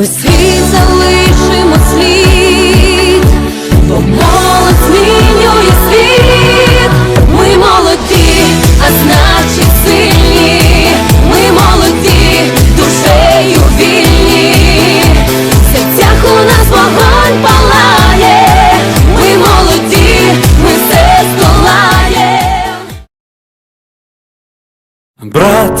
Ми світ залишимо слід, бо молодь змінює світ. Ми молоді, а значить сильні. Ми молоді, душею вільні. В серцях у нас вогонь палає. Ми молоді, ми все здолаєм. Брат,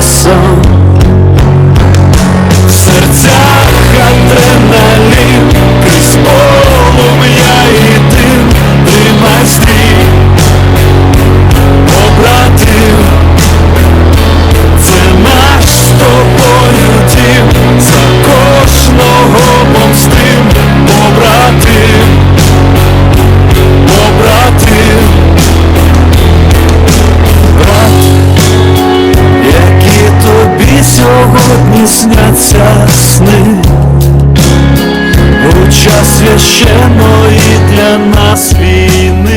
сам на. В сьогодні сняться сни. У час священної для нас війни